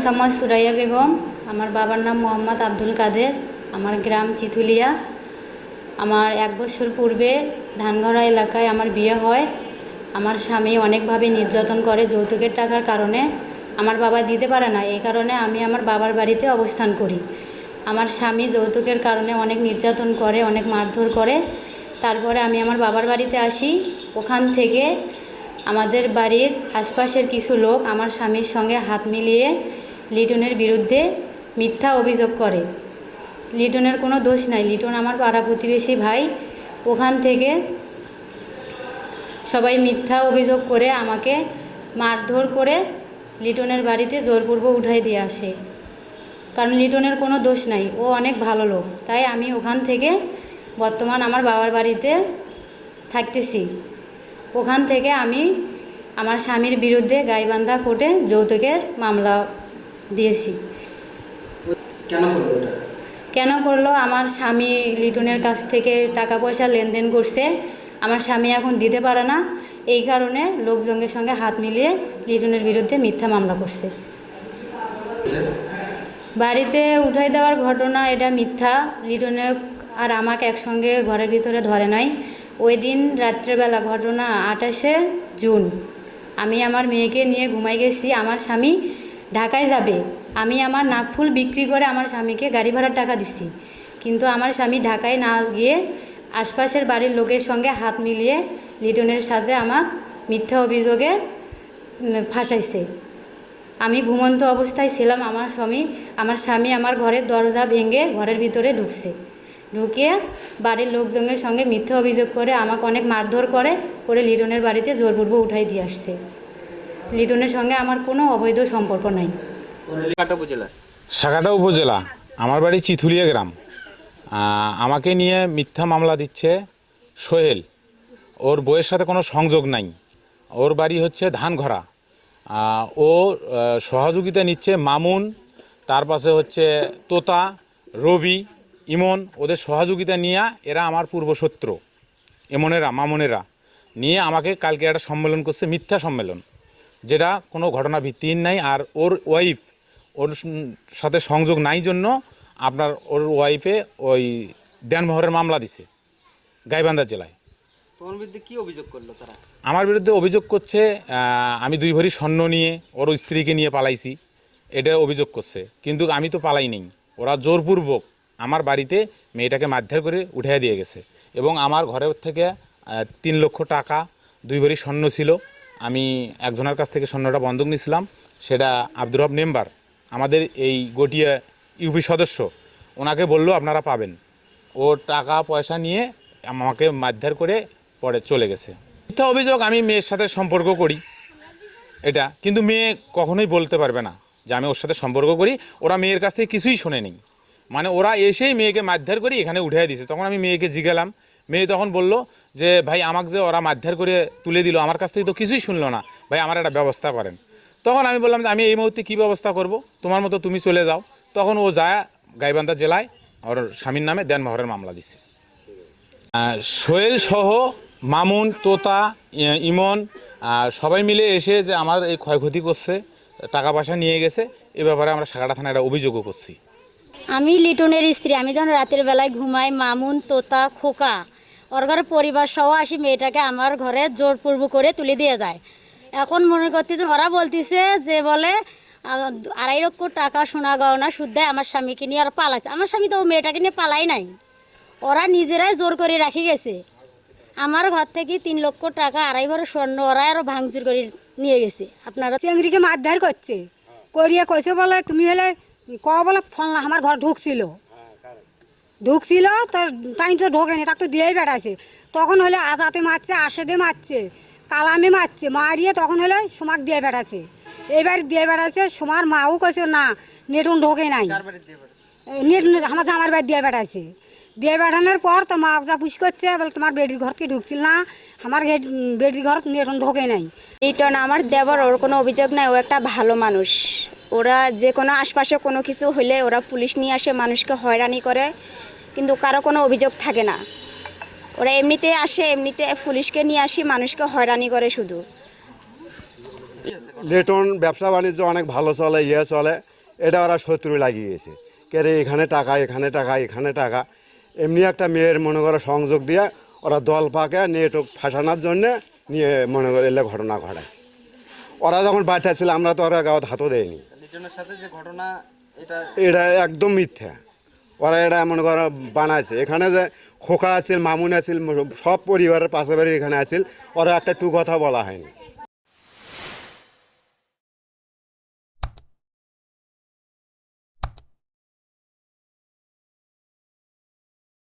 মোসাম্মদ সুরাইয়া বেগম, আমার বাবার নাম মোহাম্মদ আব্দুল কাদের, আমার গ্রাম চিথুলিয়া। আমার এক বছর পূর্বে ধানগড়া এলাকায় আমার বিয়ে হয়। আমার স্বামী অনেকভাবে নির্যাতন করে যৌতুকের টাকার কারণে। আমার বাবা দিতে পারে না, এই কারণে আমি আমার বাবার বাড়িতে অবস্থান করি। আমার স্বামী যৌতুকের কারণে অনেক নির্যাতন করে, অনেক মারধর করে। তারপরে আমি আমার বাবার বাড়িতে আসি। ওখান থেকে আমাদের বাড়ির আশপাশের কিছু লোক আমার স্বামীর সঙ্গে হাত মিলিয়ে লিটনের বিরুদ্ধে মিথ্যা অভিযোগ করে। লিটনের কোনো দোষ নাই। লিটন আমার পাড়া প্রতিবেশী ভাই। ওখান থেকে সবাই মিথ্যা অভিযোগ করে আমাকে মারধর করে লিটনের বাড়িতে জোরপূর্বক উঠাই দিয়ে আসে। কারণ লিটনের কোনো দোষ নাই। ও অনেক ভালো লোক। তাই আমি ওখান থেকে বর্তমান আমার বাবার বাড়িতে থাকতেছি। ওখান থেকে আমি আমার স্বামীর বিরুদ্ধে গাইবান্ধা কোর্টে যৌতুকের মামলা দিয়েছি। কেন করব এটা? কেন করল? আমার স্বামী লিটনের কাছ থেকে টাকা পয়সা লেনদেন করছে। আমার স্বামী এখন দিতে পারে না। এই কারণে লোকজনের সঙ্গে হাত মিলিয়ে লিটনের বিরুদ্ধে মিথ্যা মামলা করছে। বাড়িতে উঠাই দেওয়ার ঘটনা এটা মিথ্যা। লিটনে আর আমাকে একসঙ্গে ঘরের ভিতরে ধরে নাই। ওই দিন রাত্রেবেলা ঘটনা আঠাশে জুন। আমি আমার মেয়েকে নিয়ে ঘুমাই গেছি। আমার স্বামী ঢাকায় যাবে। আমি আমার নাকফুল বিক্রি করে আমার স্বামীকে গাড়ি ভাড়ার টাকা দিছি। কিন্তু আমার স্বামী ঢাকায় না গিয়ে আশপাশের বাড়ির লোকের সঙ্গে হাত মিলিয়ে লিটনের সাথে আমার মিথ্যা অভিযোগে ফাঁসাইছে। আমি ঘুমন্ত অবস্থায় ছিলাম আমার স্বামী আমার স্বামী আমার ঘরের দরজা ভেঙে ঘরের ভিতরে ঢুকছে। ঢুকিয়ে বাড়ির লোকজনের সঙ্গে মিথ্যা অভিযোগ করে আমাকে অনেক মারধর করে করে লিটনের বাড়িতে জোরপূর্ব উঠাই দিয়ে আসছে। লিটনের সঙ্গে আমার কোনো অবৈধ সম্পর্ক নাই। কাটা উপজেলা? সাগাটা উপজেলা। আমার বাড়ি চিথুলিয়া গ্রাম। আমাকে নিয়ে মিথ্যা মামলা দিচ্ছে সোহেল। ওর বইয়ের সাথে কোনো সংযোগ নাই। ওর বাড়ি হচ্ছে ধানঘরা। ও সহযোগিতা নিচ্ছে মামুন তার পাশে হচ্ছে তোতা রবি ইমন। ওদের সহযোগিতা নিয়ে এরা আমার পূর্বশত্রু। এমনেরা মামনেরা। নিয়ে আমাকে কালকে একটা সম্মেলন করছে মিথ্যা সম্মেলন। যেটা কোনো ঘটনা ভিত্তিহীন নাই আর ওর ওয়াইফ ওর সাথে সংযোগ নাই জন্য আপনার ওর ওয়াইফে ওই দেনমোহরের মামলা দিছে গাইবান্ধা জেলায়। তোমার বিরুদ্ধে কি অভিযোগ করল তারা? আমার বিরুদ্ধে অভিযোগ করছে আমি দুই ভরি স্বর্ণ নিয়ে ওর স্ত্রীকে নিয়ে পালাইছি এটা অভিযোগ করছে। কিন্তু আমি তো পালাই নেই ওরা জোরপূর্বক আমার বাড়িতে মেয়েটাকে মারধর করে উঠে দিয়ে গেছে। এবং আমার ঘরের থেকে তিন লক্ষ টাকা দুই ভরি স্বর্ণ ছিল। আমি একজনের কাছ থেকে স্বর্ণটা বন্ধক নিয়েছিলাম, সেটা আব্দুর রব মেম্বার আমাদের এই গটিয়া ইউপি সদস্য, ওনাকে বলল আপনারা পাবেন। ও টাকা পয়সা নিয়ে আমাকে মারধর করে পরে চলে গেছে। মিথ্যা অভিযোগ আমি মেয়ের সাথে সম্পর্ক করি, এটা, কিন্তু মেয়ে কখনোই বলতে পারবে না যে আমি ওর সাথে সম্পর্ক করি, ওরা মেয়ের কাছ থেকে কিছুই শোনেনি। মানে ওরা এসেই মেয়েকে মারধর করে এখানে উঠে দিয়েছে। তখন আমি মেয়েকে জিগেলাম মেয়ে তখন বলল যে, ভাই, আমাকে যে ওরা মারধর করে তুলে দিল, আমার কাছ থেকে তো কিছুই শুনলো না। ভাই, আমার একটা ব্যবস্থা করেন। তখন আমি বললাম যে, আমি এই মুহূর্তে কী ব্যবস্থা করব? তোমার মতো তুমি চলে যাও। তখন ও যায় গাইবান্ধা জেলায়, ওর স্বামীর নামে দেনমোহরের মামলা দিছে। সোহেল সহ মামুন, তোতা ইমন সবাই মিলে এসে যে আমার এই ক্ষয়ক্ষতি করছে, টাকা পয়সা নিয়ে গেছে, এ ব্যাপারে আমরা সাগাটা থানায় একটা অভিযোগও করছি। আমি লিটনের স্ত্রী। আমি যখন রাতের বেলায় ঘুমাই, মামুন, তোতা, খোকা। ওর ঘরে পরিবার সহ আসি, মেয়েটাকে আমার ঘরে জোরপূর্ব করে তুলে দিয়ে যায়। এখন মনে করতেছে, ওরা বলতেছে যে বলে আড়াই লক্ষ টাকা সোনা গহনা সুদ দেয় আমার স্বামীকে নিয়ে আর পালাইছে। আমার স্বামী তো মেয়েটাকে নিয়ে পালাই নাই। ওরা নিজেরাই জোর করে রাখি গেছে। আমার ঘর থেকে তিন লক্ষ টাকা আড়াই ভরে স্বর্ণ ওরা আরও ভাঙচুর করে নিয়ে গেছে। আপনারা চেংড়িকে মারধর করছে। করিয়ে কইছে বলে, তুমি হলে ক বলে, ফলনা, আমার ঘর ঢুকছিল। ঢুকছিল তো তাই তো ঢোকেনি তাকে তো দিয়েই বেড়াছে তখন হলে আজাতে মারছে আশেদে মারছে কালামে মারছে মারিয়ে তখন হলে সোমাক দিয়ে বেড়াচ্ছে এবার দিয়ে বেড়াচ্ছে সোমার মাও কইছে না নেটুন ঢোকে নাই। নেট আমার জামার বাড়ি দিয়ে বেড়াচ্ছে দিয়ে বেড়ানোর পর তো মা যা পুষ করছে বলে তোমার বেডির ঘর কি ঢুকছিল না আমার গেট- বেডির ঘর নেটুন ঢোকে নাই। লিটন আমার দেবর ওর কোনো অভিযোগ নাই ও একটা ভালো মানুষ। ওরা যে কোনো আশপাশে কোনো কিছু হলে ওরা পুলিশ নিয়ে আসে মানুষকে হয়রানি করে। কিন্তু কারও কোনো অভিযোগ থাকে না। ওরা এমনিতে আসে এমনিতে পুলিশকে নিয়ে আসি মানুষকে হয়রানি করে শুধু। লেটন ব্যবসা বাণিজ্য অনেক ভালো চলে ইয়ে চলে এটা ওরা শত্রু লাগিয়েছে। কে রে এখানে টাকা এখানে টাকা এখানে টাকা। এমনি একটা মেয়ের মনে করো সংযোগ দিয়ে ওরা দল পাকে নেটক ফাঁসানোর জন্যে নিয়ে মনে করে এলে ঘটনা ঘটায়। ওরা যখন বাচ্চা ছিল আমরা তো ওরা গাঁত হাতও দেয়নি। লিটনের সাথে যে ঘটনা এটা এটা একদম মিথ্যা। ওরা এটা এমন করে বানাইছে। এখানে যে খোকা আছিল, মামুন আছিল, সব পরিবারের পাশাপাশি এখানে আছিল, ওরা একটা টু কথা বলা হয়নি।